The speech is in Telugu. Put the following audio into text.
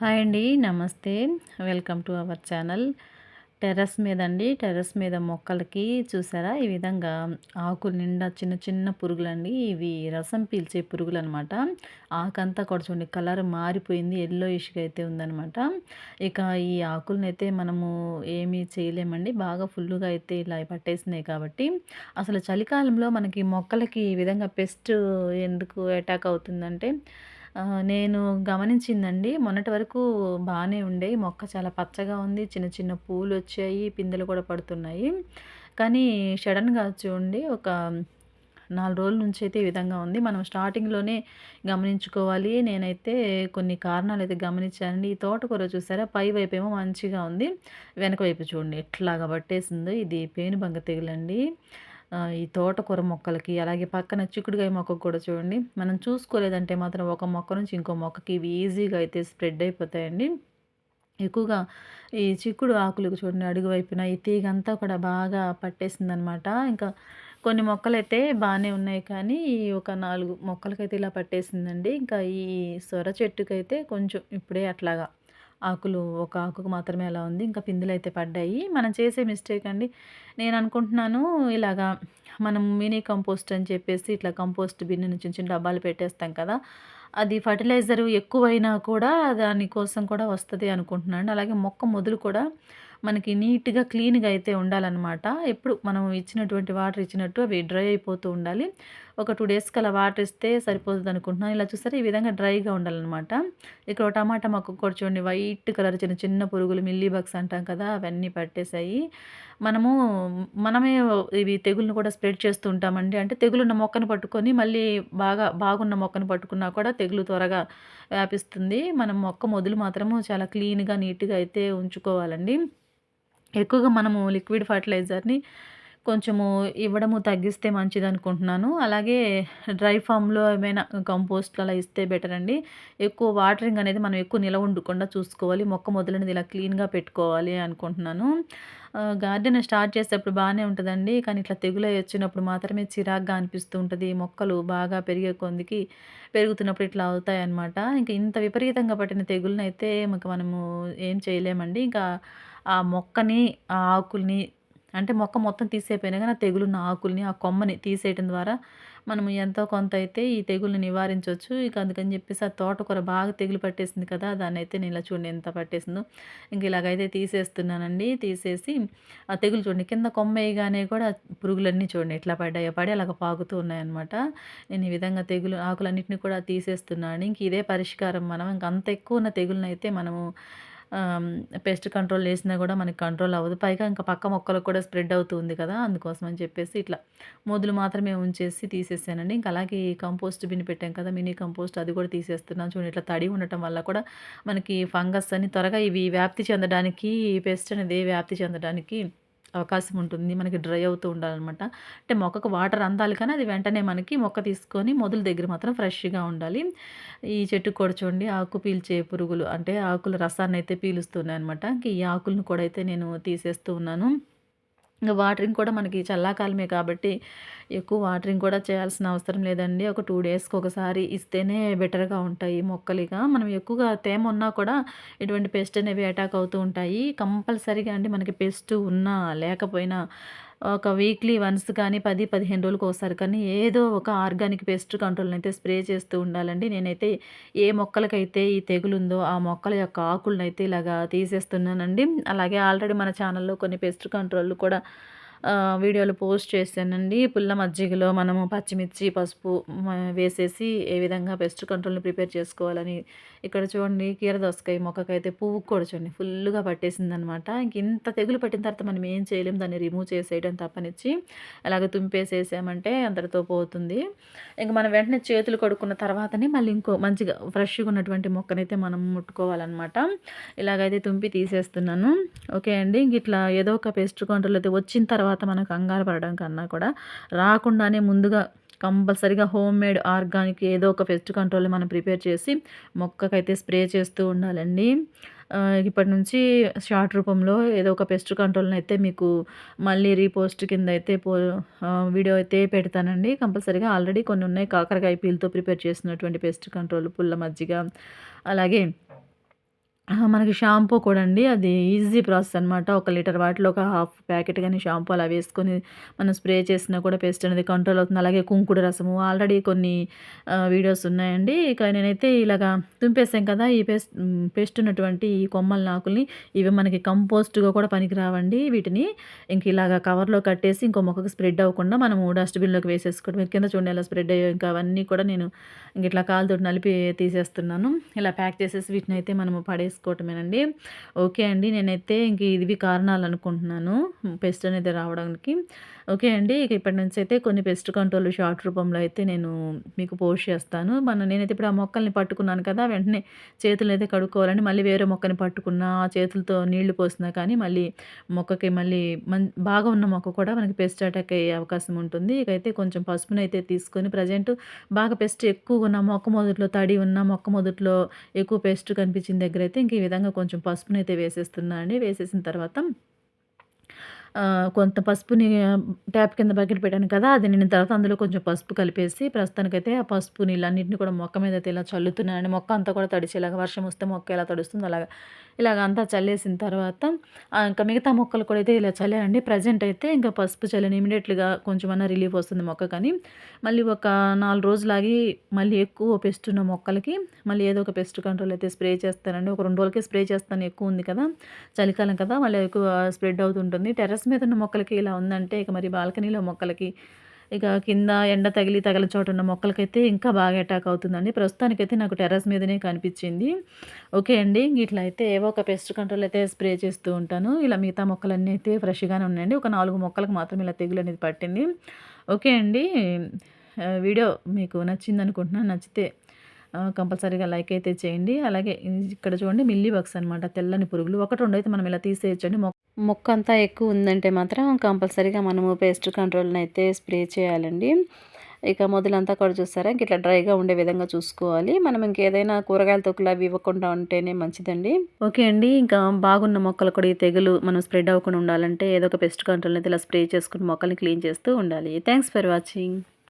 హాయ్ అండి నమస్తే. Welcome to our channel. Terrace మీద అండి టెర్రస్ మీద మొక్కలకి చూసారా? ఈ విధంగా ఆకులు నిండా చిన్న చిన్న పురుగులండి. ఇవి రసం పీల్చే పురుగులు అనమాట ఆకంతా కూడా చూడండి కలర్ మారిపోయింది ఎల్లో ఇష్గా అయితే ఉందనమాట. ఇక ఈ ఆకులను అయితే మనము ఏమీ చేయలేమండి. బాగా ఫుల్గా అయితే ఇలా పట్టేసినాయి కాబట్టి. అసలు చలికాలంలో మనకి మొక్కలకి ఈ విధంగా పెస్ట్ ఎందుకు అటాక్ అవుతుందంటే నేను గమనించిందండి. మొన్నటి వరకు బాగానే ఉండే. మొక్క చాలా పచ్చగా ఉంది. చిన్న చిన్న పూలు వచ్చాయి పిందెలు కూడా పడుతున్నాయి. కానీ సడన్గా చూడండి ఒక నాలుగు రోజుల నుంచి అయితే ఈ విధంగా ఉంది. మనం స్టార్టింగ్లోనే గమనించుకోవాలి. నేనైతే కొన్ని కారణాలు అయితే గమనించానండి. ఈ తోటకూర చూసారా? పై వైపు ఏమో మంచిగా ఉంది. వెనక వైపు చూడండి ఎట్లాగా పట్టేసిందో. ఇది పేను బంగ తెగులండి. ఈ తోటకూర మొక్కలకి అలాగే పక్కన చిక్కుడుగాయ మొక్కకు కూడా చూడండి. మనం చూసుకోలేదంటే మాత్రం ఒక మొక్క నుంచి ఇంకో మొక్కకి ఇవి ఈజీగా అయితే స్ప్రెడ్ అయిపోతాయండి. ఎక్కువగా ఈ చిక్కుడు ఆకులకు చూడండి అడుగు వైపున ఈ తీగ అంతా కూడా బాగా పట్టేసిందనమాట. ఇంకా కొన్ని మొక్కలైతే బాగానే ఉన్నాయి కానీ ఒక నాలుగు మొక్కలకైతే ఇలా పట్టేసిందండి. ఇంకా ఈ సొర చెట్టుకైతే కొంచెం ఇప్పుడే అట్లాగా ఆకులు ఒక ఆకుకు మాత్రమే అలా ఉంది. ఇంకా పిందులు అయితే పడ్డాయి. మనం చేసే మిస్టేక్ అండి. నేను అనుకుంటున్నాను ఇలాగా మనం మినీ కంపోస్ట్ అని చెప్పేసి ఇట్లా కంపోస్ట్ బిన్ను చిన్న చిన్న డబ్బాలు పెట్టేస్తాం కదా. అది ఫర్టిలైజర్ ఎక్కువైనా కూడా దానికోసం కూడా వస్తుంది అనుకుంటున్నాను. అలాగే మొక్క మొదలు కూడా మనకి నీట్గా క్లీన్గా అయితే ఉండాలన్నమాట. ఎప్పుడు మనం ఇచ్చినటువంటి వాటర్ ఇచ్చినట్టు అవి డ్రై అయిపోతూ ఉండాలి. ఒక టూ డేస్కి అలా వాటర్ ఇస్తే సరిపోతుంది అనుకుంటున్నాను. ఇలా చూస్తే ఈ విధంగా డ్రైగా ఉండాలన్నమాట. ఇక్కడ టమాటా మొక్క కూడా చూడండి వైట్ కలర్ చిన్న చిన్న పురుగులు మిల్లీ బగ్స్ అంటాం కదా అవన్నీ పట్టేశాయి. మనము మనమే ఇవి తెగులను కూడా స్ప్రెడ్ చేస్తూ ఉంటామండి. అంటే తెగులున్న మొక్కను పట్టుకొని మళ్ళీ బాగా బాగున్న మొక్కను పట్టుకున్నా కూడా తెగులు త్వరగా వ్యాపిస్తుంది. మనం మొక్క మొదలు మాత్రము చాలా క్లీన్గా నీట్గా అయితే ఉంచుకోవాలండి. ఎక్కువగా మనము లిక్విడ్ ఫర్టిలైజర్ని కొంచెము ఇవ్వడము తగ్గిస్తే మంచిది అనుకుంటున్నాను అలాగే డ్రై ఫామ్లో ఏమైనా కంపోస్ట్ అలా ఇస్తే బెటర్ అండి. ఎక్కువ వాటరింగ్ అనేది మనం ఎక్కువ నిలవ ఉండకుండా చూసుకోవాలి. మొక్క మొదలనేది ఇలా క్లీన్గా పెట్టుకోవాలి అనుకుంటున్నాను. గార్డెన్ స్టార్ట్ చేసేటప్పుడు బాగానే ఉంటుందండి. కానీ ఇట్లా తెగులు వచ్చినప్పుడు మాత్రమే చిరాగ్గా అనిపిస్తూ ఉంటుంది. మొక్కలు బాగా పెరిగే కొందికి పెరుగుతున్నప్పుడు ఇట్లా అవుతాయి అన్నమాట ఇంకా ఇంత విపరీతంగా పట్టిన తెగులను అయితే ఇంకా మనము ఏం చేయలేమండి. ఇంకా ఆ మొక్కని ఆ ఆకుల్ని అంటే మొక్క మొత్తం తీసేపోయినా కానీ ఆ తెగులున్న ఆకుల్ని ఆ కొమ్మని తీసేయటం ద్వారా మనము ఎంతో కొంత అయితే ఈ తెగుల్ని నివారించవచ్చు ఇక అందుకని చెప్పేసి ఆ తోటకూర బాగా తెగులు పట్టేసింది కదా దాన్ని అయితే నేను ఇలా చూడండి ఎంత పట్టేసిందో. ఇంక ఇలాగైతే తీసేస్తున్నానండి. తీసేసి ఆ తెగులు చూడండి కింద కొమ్మ వేయగానే కూడా పురుగులన్నీ చూడండి ఎట్లా పడ్డాయో పడి అలాగ పాకుతూ ఉన్నాయన్నమాట. నేను ఈ విధంగా తెగులు ఆకులన్నింటినీ కూడా తీసేస్తున్నాను. ఇంక ఇదే పరిష్కారం మనం. ఇంక అంత ఎక్కువ ఉన్న తెగులను అయితే మనము పెస్ట్ కంట్రోల్ చేసినా కూడా మనకి కంట్రోల్ అవ్వదు. పైగా ఇంకా పక్క మొక్కలకు కూడా స్ప్రెడ్ అవుతుంది కదా అందుకోసం అని చెప్పేసి ఇట్లా మొదలు మాత్రమే ఉంచేసి తీసేసానండి. ఇంకా అలాగే కంపోస్ట్ బిన్ పెట్టాం కదా మినీ కంపోస్ట్ అది కూడా తీసేస్తున్నాను. చూడండి ఇట్లా తడి ఉండటం వల్ల కూడా మనకి ఫంగస్ అని త్వరగా ఇవి వ్యాప్తి చెందడానికి పెస్ట్ అనేది వ్యాప్తి చెందడానికి అవకాశం ఉంటుంది. మనకి డ్రై అవుతూ ఉండాలన్నమాట. అంటే మొక్కకు వాటర్ అందాలి కానీ అది వెంటనే మనకి మొక్క తీసుకొని మొదల దగ్గర మాత్రం ఫ్రెష్గా ఉండాలి. ఈ చెట్టు కూడా చూడండి ఆకు పీల్చే పురుగులు అంటే ఆకుల రసాన్ని అయితే పీలుస్తున్నాయి అనమాట ఈ ఆకులను కూడా అయితే నేను తీసేస్తూ ఉన్నాను. ఇంకా వాటరింగ్ కూడా మనకి చల్లాకాలమే కాబట్టి ఎక్కువ వాటరింగ్ కూడా చేయాల్సిన అవసరం లేదండి. ఒక టూ డేస్కి ఒకసారి ఇస్తేనే బెటర్గా ఉంటాయి మొక్కలుగా. మనం ఎక్కువగా తేమ ఉన్నా కూడా ఇటువంటి పెస్ట్ అనేవి అటాక్ అవుతూ ఉంటాయి. కంపల్సరీగా అండి మనకి పెస్ట్ ఉన్నా లేకపోయినా ఒక వీక్లీ వన్స్ కానీ పది పదిహేను రోజులకు ఒకసారి కానీ ఏదో ఒక ఆర్గానిక్ పెస్ట్ కంట్రోల్ని అయితే స్ప్రే చేస్తూ ఉండాలండి. నేనైతే ఏ మొక్కలకైతే ఈ తెగులుందో ఆ మొక్కల యొక్క ఆకులను అయితే ఇలాగా తీసేస్తున్నానండి. అలాగే ఆల్రెడీ మన ఛానల్లో కొన్ని పెస్ట్ కంట్రోల్ కూడా వీడియోలు పోస్ట్ చేశానండి. పుల్ల మజ్జిగలో మనము పచ్చిమిర్చి పసుపు వేసేసి ఏ విధంగా పెస్ట్ కంట్రోల్ని ప్రిపేర్ చేసుకోవాలని ఇక్కడ చూడండి కీర దోసకాయ మొక్కకైతే పువ్వు కూడా చూడండి ఫుల్గా పట్టేసిందనమాట. ఇంక ఇంత తెగులు పట్టిన తర్వాత మనం ఏం చేయలేం దాన్ని రిమూవ్ చేసేయడం తప్పనిచ్చి అలాగే తుంపేసేసామంటే అందరితో పోతుంది. ఇంక మనం వెంటనే చేతులు కడుక్కున్న తర్వాతనే మళ్ళీ ఇంకో మంచిగా ఫ్రెష్గా ఉన్నటువంటి మొక్కనైతే మనం ముట్టుకోవాలన్నమాట. ఇలాగైతే తుంపి తీసేస్తున్నాను. ఓకే అండి ఇంక ఇట్లా ఏదో ఒక పెస్ట్ కంట్రోల్ అయితే వచ్చిన తర్వాత మనం కంగారు పడడం కన్నా కూడా రాకుండానే ముందుగా కంపల్సరీగా హోమ్ మేడ్ ఆర్గానిక్ ఏదో ఒక పెస్ట్ కంట్రోల్ మనం ప్రిపేర్ చేసి మొక్కకైతే స్ప్రే చేస్తూ ఉండాలండి. ఇప్పటి నుంచి షార్ట్ రూపంలో ఏదో ఒక పెస్ట్ కంట్రోల్ని అయితే మీకు మళ్ళీ రీపోస్ట్ కింద అయితే పో వీడియో అయితే పెడతానండి. కంపల్సరీగా ఆల్రెడీ కొన్ని ఉన్నాయి. కాకరకాయ పీల్తో ప్రిపేర్ చేసినటువంటి పెస్ట్ కంట్రోల్ పుల్ల మజ్జిగ అలాగే మనకి షాంపూ కూడా అండి. అది ఈజీ ప్రాసెస్ అనమాట. ఒక లీటర్ వాటిలో ఒక హాఫ్ ప్యాకెట్ కానీ షాంపూ అలా వేసుకొని మనం స్ప్రే చేసినా కూడా పేస్ట్ అనేది కంట్రోల్ అవుతుంది. అలాగే కుంకుడు రసము ఆల్రెడీ కొన్ని వీడియోస్ ఉన్నాయండి. ఇక నేనైతే ఇలాగా తుంపేసాం కదా! ఈ పేస్ట్ పేస్ట్ ఉన్నటువంటి ఈ కొమ్మల నాకుల్ని ఇవి మనకి కంపోస్ట్‌గా కూడా పనికిరావండి. వీటిని ఇంక ఇలాగ కవర్‌లో కట్టేసి ఇంకో మొక్కకు స్ప్రెడ్ అవ్వకుండా మనము డస్ట్‌బిన్‌లోకి వేసేసుకోవడం కింద చూడండి ఎలా స్ప్రెడ్ అయ్యో ఇంకా అవన్నీ కూడా నేను ఇంక ఇట్లా కాలుతోటి నలిపి తీసేస్తున్నాను. ఇలా ప్యాక్ చేసేసి వీటిని అయితే మనము చేసుకోవటమేనండి ఓకే అండి. నేనైతే ఇంక ఇవి కారణాలనుకుంటున్నాను పెస్ట్ అనేది రావడానికి. ఓకే అండి. ఇక ఇప్పటి నుంచి అయితే కొన్ని పెస్ట్ కంట్రోల్ షార్ట్ రూపంలో అయితే నేను మీకు పోస్ట్ చేస్తాను. మన నేనైతే ఇప్పుడు ఆ మొక్కల్ని పట్టుకున్నాను కదా! వెంటనే చేతులైతే కడుక్కోవాలని మళ్ళీ వేరే మొక్కని పట్టుకున్నా, ఆ చేతులతో నీళ్ళు పోసినా కానీ మళ్ళీ మొక్కకి మళ్ళీ మన్ బాగా ఉన్న మొక్క కూడా మనకి పెస్ట్ అటాక్ అయ్యే అవకాశం ఉంటుంది. ఇకైతే కొంచెం పసుపునైతే తీసుకొని ప్రజెంట్ బాగా పెస్ట్ ఎక్కువ ఉన్న మొక్క మొదట్లో తడి ఉన్న మొక్క మొదట్లో ఎక్కువ పెస్ట్ కనిపించిన అయితే ఇంక ఈ విధంగా కొంచెం పసుపునైతే వేసేస్తున్నా అండి. వేసేసిన తర్వాత కొంత పసుపుని ట్యాప్ కింద బకెట్ పెట్టాను కదా! అది నిన్న తర్వాత అందులో కొంచెం పసుపు కలిపేసి ప్రస్తుతానికైతే ఆ పసుపు నీళ్ళన్నింటినీ కూడా మొక్క మీద అయితే ఇలా చల్లుతున్నానండి. మొక్క అంతా కూడా తడిచేలాగా వర్షం వస్తే మొక్క ఎలా తడుస్తుందో అలాగా. ఇలాగ అంతా చల్లేసిన తర్వాత ఇంకా మిగతా మొక్కలు కూడా అయితే ఇలా చల్లానండి. ప్రజెంట్ అయితే ఇంకా పసుపు చల్లాను కొంచెం కొంచెమన్నా రిలీఫ్ వస్తుంది మొక్క కానీ మళ్ళీ ఒక నాలుగు రోజులాగి మళ్ళీ ఎక్కువ పెస్ట్ ఉన్న మొక్కలకి మళ్ళీ ఏదో ఒక పెస్ట్ కంట్రోల్ అయితే స్ప్రే చేస్తానండి. ఒక రెండు రోజులకే స్ప్రే చేస్తాను. ఎక్కువ ఉంది కదా! చలికాలం కదా! మళ్ళీ ఎక్కువ స్ప్రెడ్ అవుతుంటుంది. టెర్రస్ మీద ఉన్న మొక్కలకి ఇలా ఉందంటే ఇక మరి బాల్కనీలో మొక్కలకి ఇక కింద ఎండ తగిలి తగల చోట ఉన్న మొక్కలకైతే ఇంకా బాగా అటాక్ అవుతుందండి. ప్రస్తుతానికైతే నాకు టెర్రస్ మీదనే కనిపించింది. ఓకే అండి. ఇట్లా అయితే ఏవో ఒక పెస్ట్ కంట్రోల్ అయితే స్ప్రే చేస్తూ ఉంటాను. ఇలా మిగతా మొక్కలన్నీ అయితే ఫ్రెష్‌గానే ఉన్నాయండి. ఒక నాలుగు మొక్కలకు మాత్రం ఇలా తెగులు అనేది పట్టింది. ఓకే అండి. వీడియో మీకు నచ్చింది అనుకుంటున్నాను నచ్చితే కంపల్సరీగా లైక్ అయితే చేయండి. అలాగే ఇక్కడ చూడండి మిల్లీ బగ్స్ అనమాట. తెల్లని పురుగులు. ఒకటి రెండు అయితే మనం ఇలా తీసేయచ్చండి మొక్క అంతా ఎక్కువ ఉందంటే మాత్రం కంపల్సరీగా మనము పేస్ట్ కంట్రోల్‌ని అయితే స్ప్రే చేయాలండి. ఇక మొదలంతా కూడా చూసారా ఇట్లా డ్రైగా ఉండే విధంగా చూసుకోవాలి. మనం ఇంకేదైనా కూరగాయల తొక్కులు అవి ఇవ్వకుండా ఉంటేనే మంచిదండి. ఓకే అండి. ఇంకా బాగున్న మొక్కలు కూడా ఈ తెగులు మనం స్ప్రెడ్ అవ్వకుండా ఉండాలంటే ఏదో ఒక పెస్ట్ కంట్రోల్‌ని అయితే ఇలా స్ప్రే చేసుకుని మొక్కల్ని క్లీన్ చేస్తూ ఉండాలి. Thanks for watching.